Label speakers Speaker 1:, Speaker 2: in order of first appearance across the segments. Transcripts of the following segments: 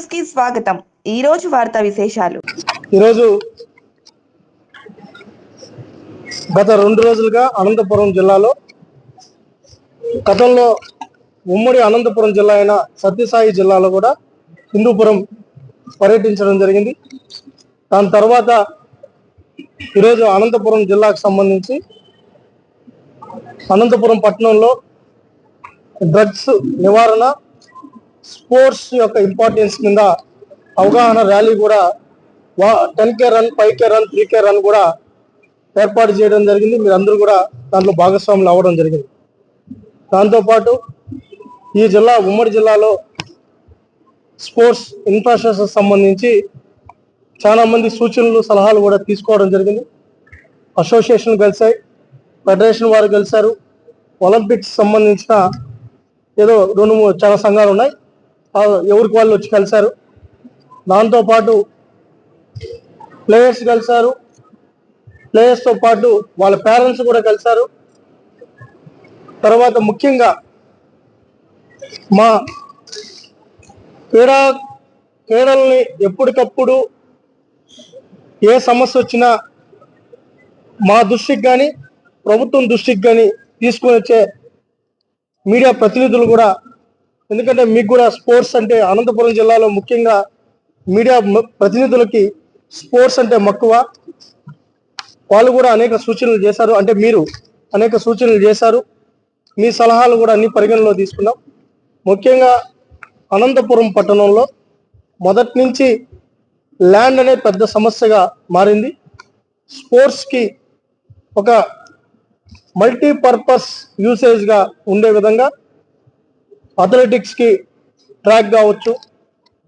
Speaker 1: న్యూస్కి స్వాగతం. ఈ రోజు వార్తా విశేషాలు.
Speaker 2: ఈరోజు గత రెండు రోజులుగా అనంతపురం జిల్లాలో గతంలో ఉమ్మడి అనంతపురం జిల్లా అయిన సత్యసాయి జిల్లాలో కూడా హిందూపురం పర్యటించడం జరిగింది. దాని తర్వాత ఈరోజు అనంతపురం జిల్లాకు సంబంధించి అనంతపురం పట్టణంలో డ్రగ్స్ నివారణ స్పోర్ట్స్ యొక్క ఇంపార్టెన్స్ మీద అవగాహన ర్యాలీ కూడా వా ten K run five K run three K run కూడా ఏర్పాటు చేయడం జరిగింది. మీరు అందరూ కూడా దాంట్లో భాగస్వాములు అవ్వడం జరిగింది. దాంతోపాటు ఈ జిల్లా ఉమ్మడి జిల్లాలో స్పోర్ట్స్ ఇన్ఫ్రాస్ట్రక్చర్ సంబంధించి చాలా మంది సూచనలు సలహాలు కూడా తీసుకోవడం జరిగింది. అసోసియేషన్ కలిసాయి ఫెడరేషన్ వారు కలిశారు ఒలింపిక్స్ సంబంధించిన ఏదో రెండు మూడు చాలా సంఘాలు ఉన్నాయి. ఎవరికి వాళ్ళు వచ్చి కలిశారు? దాంతోపాటు ప్లేయర్స్ కలిశారు. ప్లేయర్స్తో పాటు వాళ్ళ పేరెంట్స్ కూడా కలిశారు. తర్వాత ముఖ్యంగా మా క్రీడా క్రీడల్ని ఎప్పటికప్పుడు ఏ సమస్య వచ్చినా మా దృష్టికి కానీ ప్రభుత్వం దృష్టికి కానీ తీసుకొని వచ్చే మీడియా ప్రతినిధులు కూడా ఎందుకంటే మీకు కూడా స్పోర్ట్స్ అంటే అనంతపురం జిల్లాలో ముఖ్యంగా మీడియా ప్రతినిధులకి స్పోర్ట్స్ అంటే మక్కువ. వాళ్ళు కూడా అనేక సూచనలు చేశారు. అంటే మీరు అనేక సూచనలు చేశారు. మీ సలహాలు కూడా అన్ని పరిగణలో తీసుకున్నాం. ముఖ్యంగా అనంతపురం పట్టణంలో మొదటి నుంచి ల్యాండ్ అనే పెద్ద సమస్యగా మారింది. స్పోర్ట్స్కి ఒక మల్టీపర్పస్ యూసేజ్గా ఉండే విధంగా అథ్లెటిక్స్కి ట్రాక్ కావచ్చు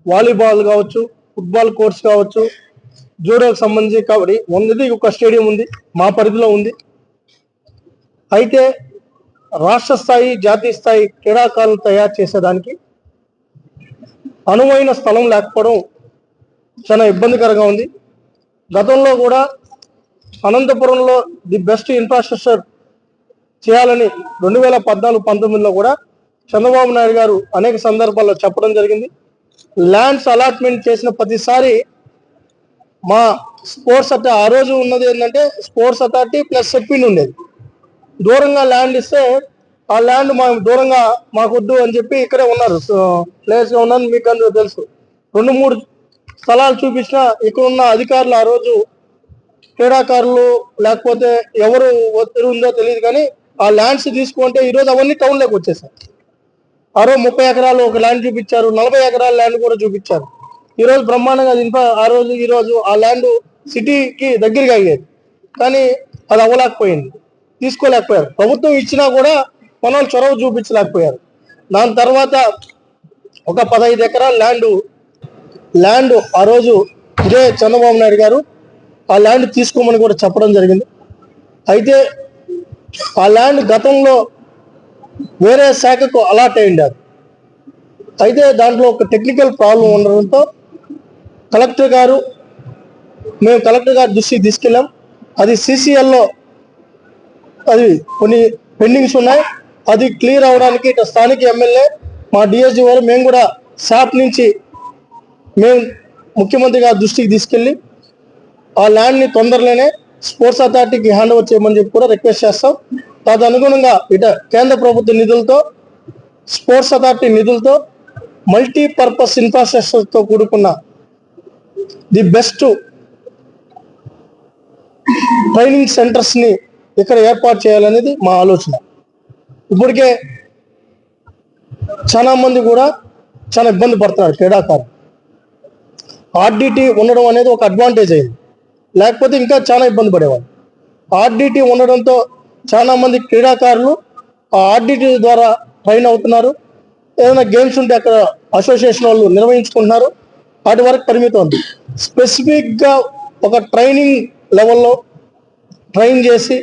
Speaker 2: వాలీబాల్ కావచ్చు ఫుట్బాల్ కోర్స్ కావచ్చు జూడోకి సంబంధించి కబడ్డీ ఉన్నది ఒక స్టేడియం ఉంది మా పరిధిలో ఉంది. అయితే రాష్ట్ర స్థాయి జాతీయ స్థాయి క్రీడాకారులు తయారు చేసేదానికి అనువైన స్థలం లేకపోవడం చాలా ఇబ్బందికరంగా ఉంది. గతంలో కూడా అనంతపురంలో ది బెస్ట్ ఇన్ఫ్రాస్ట్రక్చర్ చేయాలని రెండు వేల పద్నాలుగు పంతొమ్మిదిలో కూడా చంద్రబాబు నాయుడు గారు అనేక సందర్భాల్లో చెప్పడం జరిగింది. ల్యాండ్స్ అలాట్మెంట్ చేసిన ప్రతిసారి మా స్పోర్ట్స్ అథారిటీ ఆ రోజు ఉన్నది ఏంటంటే స్పోర్ట్స్ అథారిటీ ప్లస్ సెప్పిన్ ఉండేది. దూరంగా ల్యాండ్ ఇస్తే ఆ ల్యాండ్ మా దూరంగా మాకు వద్దు అని చెప్పి ఇక్కడే ఉన్నారు. ప్లేస్గా మీకు అందరూ తెలుసు. రెండు మూడు స్థలాలు చూపించిన ఇక్కడ ఉన్న అధికారులు ఆ రోజు క్రీడాకారులు లేకపోతే ఎవరు ఒత్తిడి ఉందో తెలియదు కానీ ఆ ల్యాండ్స్ తీసుకుంటే ఈ రోజు అవన్నీ టౌన్లోకి వచ్చేసాయి. ఆ రోజు ముప్పై ఎకరాలు ఒక ల్యాండ్ చూపించారు నలభై ఎకరాల ల్యాండ్ కూడా చూపించారు. ఈ రోజు బ్రహ్మాండంగా అది ఆ రోజు ఈ రోజు ఆ ల్యాండ్ సిటీకి దగ్గరగా అయ్యేది. కానీ అది అవ్వలేకపోయింది. తీసుకోలేకపోయారు. ప్రభుత్వం ఇచ్చినా కూడా మన చొరవ చూపించలేకపోయారు. దాని తర్వాత ఒక పదహైదు ఎకరాల ల్యాండ్ ల్యాండ్ ఆ రోజు ఇదే చంద్రబాబు నాయుడు గారు ఆ ల్యాండ్ తీసుకోమని కూడా చెప్పడం జరిగింది. అయితే ఆ ల్యాండ్ గతంలో వేరే శాఖకు అలాట్ అయ్యారు అయితే దాంట్లో ఒక టెక్నికల్ ప్రాబ్లం ఉండడంతో కలెక్టర్ గారు మేము కలెక్టర్ గారి దృష్టికి తీసుకెళ్ళాం. అది సిసిఎల్లో అది కొన్ని పెండింగ్స్ ఉన్నాయి. అది క్లియర్ అవడానికి ఇటు స్థానిక ఎమ్మెల్యే మా డిఎస్జీ వారు మేము కూడా శాప్ నుంచి మేము ముఖ్యమంత్రి గారి దృష్టికి తీసుకెళ్ళి ఆ ల్యాండ్ని తొందరలోనే స్పోర్ట్స్ అథారిటీకి హ్యాండ్ ఓవర్ చేయమని చెప్పి కూడా రిక్వెస్ట్ చేస్తాం. తదనుగుణంగా ఇట కేంద్ర ప్రభుత్వ నిధులతో స్పోర్ట్స్ అథారిటీ నిధులతో మల్టీపర్పస్ ఇన్ఫ్రాస్ట్రక్చర్తో కూడుకున్న ది బెస్ట్ ట్రైనింగ్ సెంటర్స్ని ఇక్కడ ఏర్పాటు చేయాలనేది మా ఆలోచన. ఇప్పటికే చాలా మంది కూడా చాలా ఇబ్బంది పడుతున్నారు క్రీడాకారులు. ఆర్డిటీ ఉండడం అనేది ఒక అడ్వాంటేజ్ అయింది లేకపోతే ఇంకా చాలా ఇబ్బంది పడేవాళ్ళు. ఆర్డిటీ ఉండడంతో చాలా మంది క్రీడాకారులు ఆ ద్వారా ట్రైన్ అవుతున్నారు. ఏదైనా గేమ్స్ ఉంటే అక్కడ అసోసియేషన్ వాళ్ళు నిర్వహించుకుంటున్నారు. వాటి వరకు పరిమితం ఉంది స్పెసిఫిక్గా ఒక ట్రైనింగ్ లెవెల్లో ట్రైన్ చేసి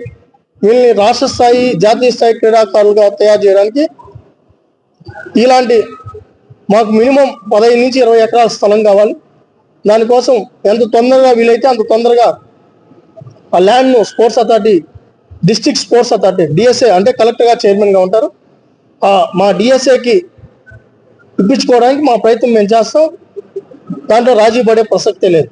Speaker 2: వీళ్ళని రాష్ట్ర స్థాయి జాతీయ స్థాయి క్రీడాకారులుగా తయారు చేయడానికి ఇలాంటి మాకు మినిమం పదహైదు నుంచి ఇరవై ఎకరాల స్థలం కావాలి. దానికోసం ఎంత తొందరగా వీలైతే అంత తొందరగా ఆ ల్యాండ్ను sports authority district sports authority DSA అంటే కలెక్టర్గా చైర్మన్గా ఉంటారు. మా డిఎస్ఏకి ఇప్పించుకోవడానికి మా ప్రయత్నం మేము చేస్తాం. దాంట్లో రాజీ పడే ప్రసక్తే లేదు.